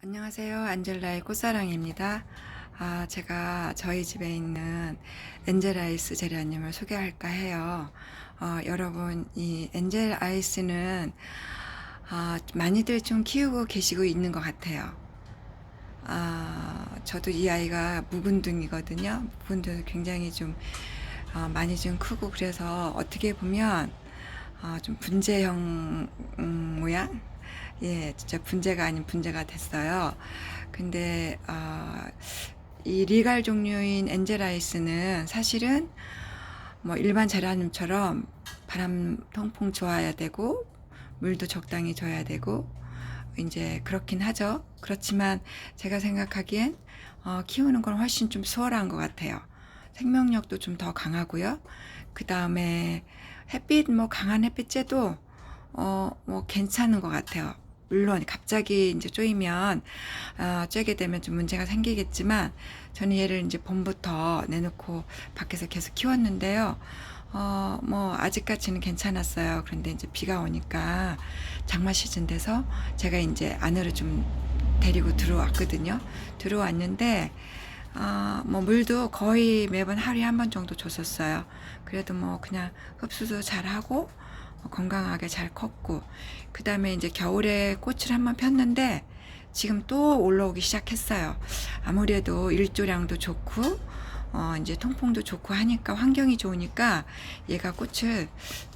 안녕하세요. 안젤라의 꽃사랑입니다. 아, 제가 저희 집에 있는 엔젤 아이스 제라늄을 소개할까 해요. 어, 여러분, 이 엔젤 아이스는 아, 많이들 좀 키우고 계시고 있는 것 같아요. 아, 저도 이 아이가 묵은둥이거든요. 묵은둥이 굉장히 좀 어, 많이 좀 크고 그래서 어떻게 보면 어, 좀 분재형 음, 모양? 예, 진짜 분재가 아닌 분재가 됐어요. 근데 어, 이 리갈 종류인 엔젤아이스는 사실은 뭐 일반 제라늄처럼 바람 통풍 좋아야 되고 물도 적당히 줘야 되고 이제 그렇긴 하죠. 그렇지만 제가 생각하기엔 어, 키우는 건 훨씬 좀 수월한 것 같아요. 생명력도 좀 더 강하고요. 그 다음에 햇빛 뭐 강한 햇빛 쬐도 어 뭐 괜찮은 것 같아요. 물론 갑자기 이제 쪼이면 어, 쬐게 되면 좀 문제가 생기겠지만 저는 얘를 이제 봄부터 내놓고 밖에서 계속 키웠는데요. 어, 뭐 아직까지는 괜찮았어요. 그런데 이제 비가 오니까 장마 시즌 돼서 제가 이제 안으로 좀 데리고 들어왔거든요. 들어왔는데 어, 뭐 물도 거의 매번 하루에 한 번 정도 줬었어요. 그래도 뭐 그냥 흡수도 잘 하고 어, 건강하게 잘 컸고 그 다음에 이제 겨울에 꽃을 한번 폈는데 지금 또 올라오기 시작했어요. 아무래도 일조량도 좋고 어 이제 통풍도 좋고 하니까 환경이 좋으니까 얘가 꽃을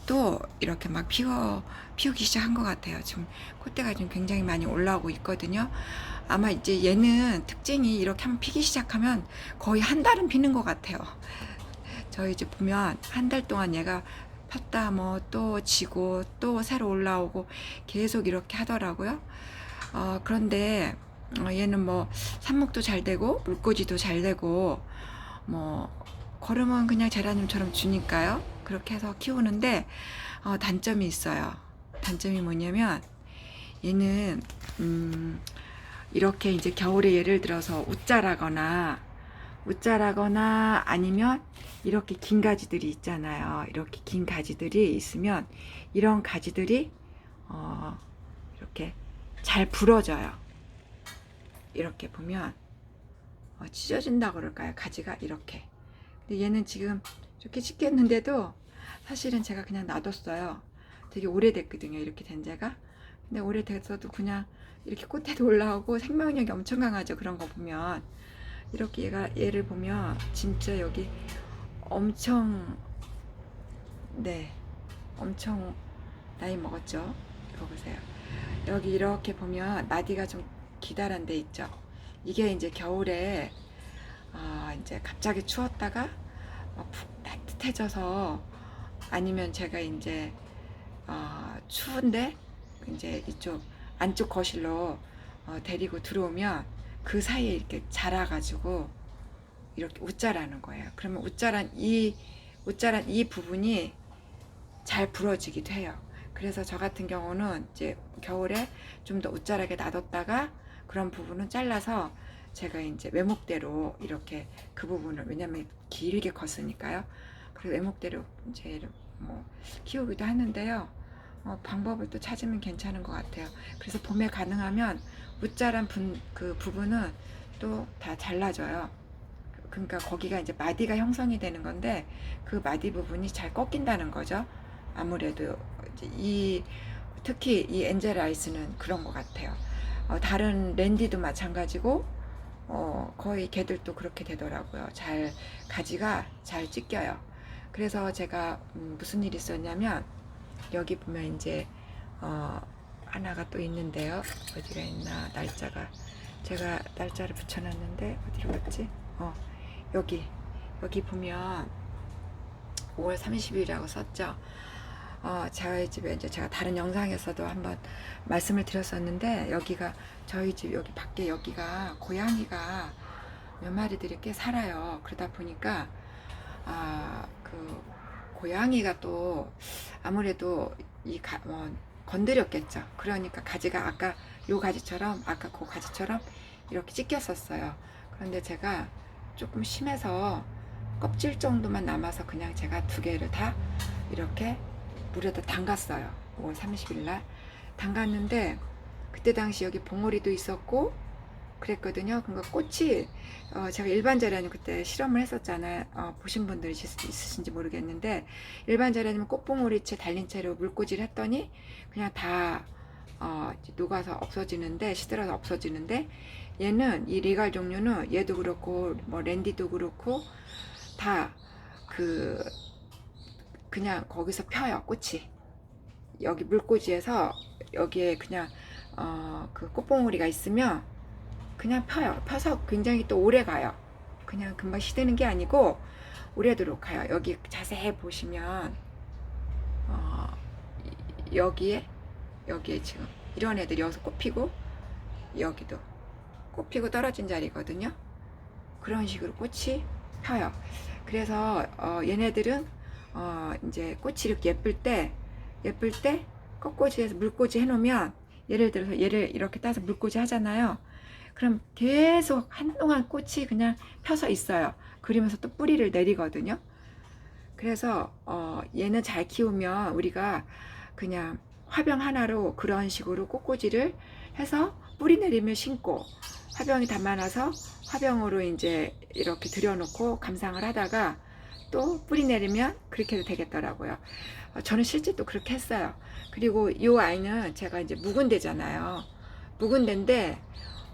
또 이렇게 막 피워 피우기 시작한 것 같아요. 지금 꽃대가 지금 굉장히 많이 올라오고 있거든요. 아마 이제 얘는 특징이 이렇게 한번 피기 시작하면 거의 한 달은 피는 것 같아요. 저희 이제 보면 한 달 동안 얘가 폈다 뭐 또 지고 또 새로 올라오고 계속 이렇게 하더라고요. 어, 그런데 어, 얘는 뭐 삽목도 잘 되고 물꽂이도 잘 되고 뭐 걸으면 그냥 제라늄처럼 주니까요. 그렇게 해서 키우는데 어, 단점이 있어요. 단점이 뭐냐면 얘는 음, 이렇게 이제 겨울에 예를 들어서 웃자라거나 웃자라거나 아니면 이렇게 긴 가지들이 있잖아요. 이렇게 긴 가지들이 있으면 이런 가지들이 어, 이렇게 잘 부러져요. 이렇게 보면 어, 찢어진다 그럴까요? 가지가 이렇게. 근데 얘는 지금 이렇게 찢겼는데도 사실은 제가 그냥 놔뒀어요. 되게 오래됐거든요. 이렇게 된 지가. 근데 오래됐어도 그냥 이렇게 꽃에도 올라오고 생명력이 엄청 강하죠. 그런 거 보면. 이렇게 얘가 얘를 보면 진짜 여기 엄청 네 엄청 나이 먹었죠. 이거 보세요. 여기 이렇게 보면 마디가 좀 기다란 데 있죠. 이게 이제 겨울에 아 이제 갑자기 추웠다가 막푹 따뜻해져서 아니면 제가 이제 아 추운데 이제 이쪽 안쪽 거실로 어, 데리고 들어오면 그 사이에 이렇게 자라가지고 이렇게 웃자라는 거예요. 그러면 웃자란 이 웃자란 이 부분이 잘 부러지기도 해요. 그래서 저 같은 경우는 이제 겨울에 좀 더 웃자라게 놔뒀다가 그런 부분은 잘라서 제가 이제 외목대로 이렇게 그 부분을 왜냐면 길게 컸으니까요. 그래서 외목대로 이제 뭐 키우기도 하는데요. 어, 방법을 또 찾으면 괜찮은 것 같아요. 그래서 봄에 가능하면 웃자란 분, 그 부분은 또 다 잘라줘요. 그러니까 거기가 이제 마디가 형성이 되는 건데 그 마디 부분이 잘 꺾인다는 거죠. 아무래도 이 특히 이 엔젤 아이스는 그런 것 같아요. 어, 다른 랜디도 마찬가지고 어, 거의 걔들도 그렇게 되더라고요. 잘 가지가 잘 찢겨요. 그래서 제가 음, 무슨 일이 있었냐면 여기 보면 이제 어, 하나가 또 있는데요. 어디가 있나 날짜가 제가 날짜를 붙여놨는데 어디로 갔지? 어 여기 여기 보면 5월 30일이라고 썼죠. 어, 저희 집에 이제 제가 다른 영상에서도 한번 말씀을 드렸었는데 여기가 저희 집 여기 밖에 여기가 고양이가 몇 마리들이 꽤 살아요. 그러다 보니까 아그 고양이가 또 아무래도 이 가, 뭐, 건드렸겠죠. 그러니까 가지가 아까 요 가지처럼 아까 그 가지처럼 이렇게 찢겼었어요. 그런데 제가 조금 심해서 껍질 정도만 남아서 그냥 제가 두 개를 다 이렇게 물에다 담갔어요. 5월 30일 날 담갔는데 그때 당시 여기 봉오리도 있었고 그랬거든요. 그러니까 꽃이 어, 제가 일반 제라늄 그때 실험을 했었잖아요. 어, 보신 분들이 있- 있으신지 모르겠는데 일반 제라늄 꽃봉오리채 달린 채로 물꽂이를 했더니 그냥 다 어, 녹아서 없어지는데 시들어서 없어지는데 얘는 이 리갈 종류는 얘도 그렇고 뭐 랜디도 그렇고 다 그 그냥 거기서 펴요 꽃이 여기 물꽂이에서 여기에 그냥 어, 그 꽃봉오리가 있으면 그냥 펴요. 펴서 굉장히 또 오래 가요. 그냥 금방 시드는 게 아니고 오래도록 가요. 여기 자세히 보시면 어, 이- 여기에 여기에 지금 이런 애들이 여기서 꽃피고 여기도 꽃피고 떨어진 자리거든요. 그런 식으로 꽃이 펴요. 그래서 어, 얘네들은 어, 이제 꽃이 이렇게 예쁠 때 예쁠 때 꽃꽂이에서 물꽂이 해놓으면 예를 들어서 얘를 이렇게 따서 물꽂이 하잖아요. 그럼 계속 한동안 꽃이 그냥 펴서 있어요. 그러면서 또 뿌리를 내리거든요. 그래서 어, 얘는 잘 키우면 우리가 그냥 화병 하나로 그런 식으로 꽃꽂이를 해서 뿌리 내리면 심고 화병이 다 많아서 화병으로 이제 이렇게 들여놓고 감상을 하다가 또 뿌리 내리면 그렇게 해도 되겠더라고요. 어, 저는 실제 또 그렇게 했어요. 그리고 이 아이는 제가 이제 묵은 데잖아요. 묵은 데인데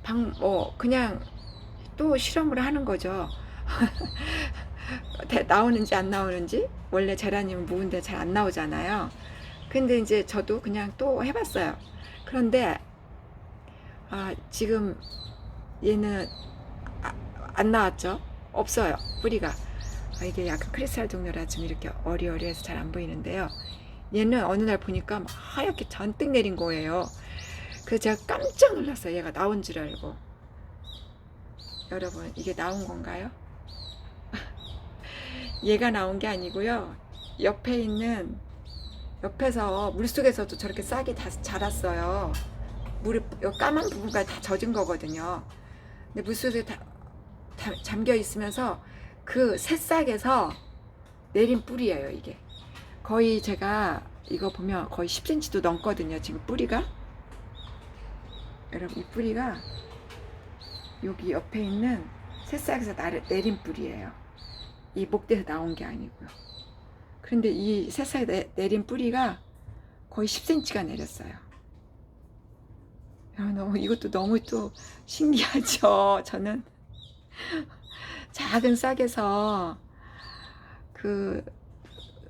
방, 뭐, 그냥 또 실험을 하는 거죠. 대- 나오는지 안 나오는지. 원래 제라늄은 묵은데 잘 안 나오잖아요. 근데 이제 저도 그냥 또 해봤어요. 그런데, 아, 지금 얘는 아, 안 나왔죠? 없어요. 뿌리가. 아, 이게 약간 크리스탈 종류라 좀 이렇게 어리어리해서 잘 안 보이는데요. 얘는 어느 날 보니까 막 하얗게 잔뜩 내린 거예요. 그래서 제가 깜짝 놀랐어요. 얘가 나온 줄 알고. 여러분, 이게 나온 건가요? 얘가 나온 게 아니고요. 옆에 있는, 옆에서 물속에서도 저렇게 싹이 다 자랐어요. 물이, 요 까만 부분까지 다 젖은 거거든요. 근데 물속에 다, 다 잠겨 있으면서 그 새싹에서 내린 뿌리예요, 이게. 거의 제가 이거 보면 거의 10cm도 넘거든요, 지금 뿌리가. 여러분 이 뿌리가 여기 옆에 있는 새싹에서 나를 내린 뿌리예요. 이 목대에서 나온 게 아니고요. 그런데 이 새싹에 내, 내린 뿌리가 거의 10cm가 내렸어요. 야, 너무 이것도 너무 또 신기하죠. 저는 작은 싹에서 그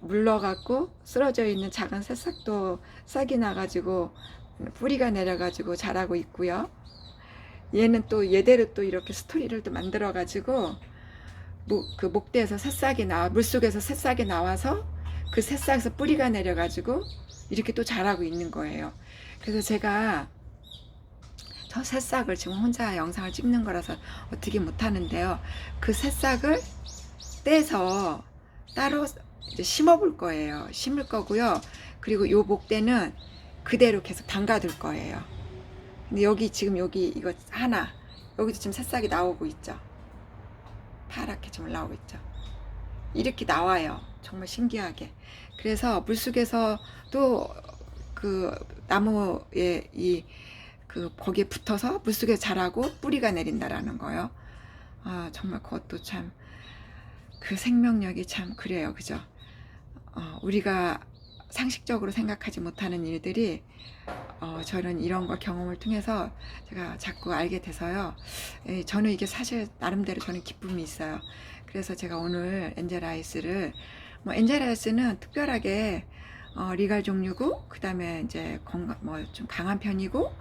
물러갖고 쓰러져 있는 작은 새싹도 싹이 나가지고 뿌리가 내려가지고 자라고 있고요. 얘는 또 얘대로 또 이렇게 스토리를 또 만들어가지고 목, 그 목대에서 새싹이 나와 물속에서 새싹이 나와서 그 새싹에서 뿌리가 내려가지고 이렇게 또 자라고 있는 거예요. 그래서 제가 저 새싹을 지금 혼자 영상을 찍는 거라서 어떻게 못하는데요. 그 새싹을 떼서 따로 이제 심어 볼 거예요. 심을 거고요. 그리고 요 목대는 그대로 계속 담가둘 거예요. 근데 여기 지금 여기 이거 하나 여기도 지금 새싹이 나오고 있죠. 파랗게 지금 나오고 있죠. 이렇게 나와요. 정말 신기하게. 그래서 물속에서도 그 나무에 이 그 거기에 붙어서 물속에 자라고 뿌리가 내린다라는 거요. 아 정말 그것도 참 그 생명력이 참 그래요, 그죠? 어, 우리가 상식적으로 생각하지 못하는 일들이 어, 저는 이런 걸 경험을 통해서 제가 자꾸 알게 돼서요. 에, 저는 이게 사실 나름대로 저는 기쁨이 있어요. 그래서 제가 오늘 엔젤아이스를 뭐 엔젤아이스는 특별하게 어, 리갈 종류고 그다음에 이제 건강 뭐 좀 강한 편이고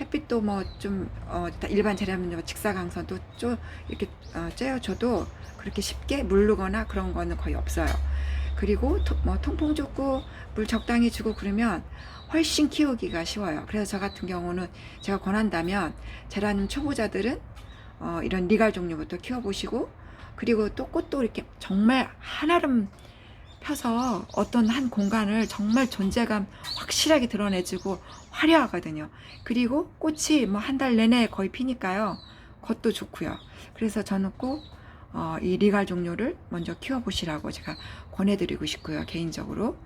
햇빛도 뭐좀 어, 일반 재료면 직사광선도 좀 이렇게 어, 쬐어줘도 그렇게 쉽게 물르거나 그런 거는 거의 없어요. 그리고 토- 뭐 통풍 좋고 물 적당히 주고 그러면 훨씬 키우기가 쉬워요. 그래서 저 같은 경우는 제가 권한다면 제라늄 초보자들은 어, 이런 리갈 종류부터 키워보시고 그리고 또 꽃도 이렇게 정말 한아름 펴서 어떤 한 공간을 정말 존재감 확실하게 드러내주고 화려하거든요. 그리고 꽃이 뭐 한 달 내내 거의 피니까요. 그것도 좋고요. 그래서 저는 꼭 어, 이 리갈 종류를 먼저 키워보시라고 제가 권해드리고 싶고요. 개인적으로.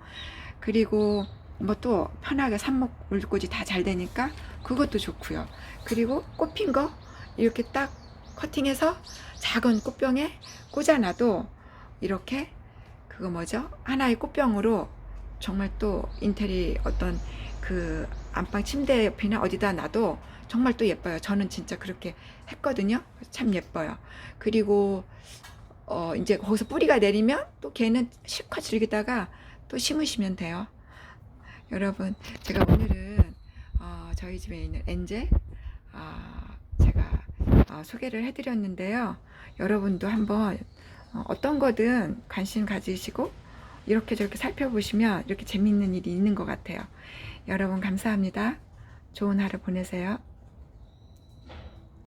그리고 뭐 또 편하게 삽목 물꽂이 다 잘 되니까 그것도 좋고요. 그리고 꽃핀 거 이렇게 딱 커팅해서 작은 꽃병에 꽂아놔도 이렇게 그거 뭐죠? 하나의 꽃병으로 정말 또 인테리 어떤 그 안방 침대 옆이나 어디다 놔도 정말 또 예뻐요. 저는 진짜 그렇게 했거든요. 참 예뻐요. 그리고 어 이제 거기서 뿌리가 내리면 또 걔는 실컷 즐기다가 또 심으시면 돼요. 여러분, 제가 오늘은 어, 저희 집에 있는 엔젤 아, 제가 어, 소개를 해드렸는데요. 여러분도 한번 어, 어떤 거든 관심 가지시고 이렇게 저렇게 살펴보시면 이렇게 재밌는 일이 있는 것 같아요. 여러분 감사합니다. 좋은 하루 보내세요.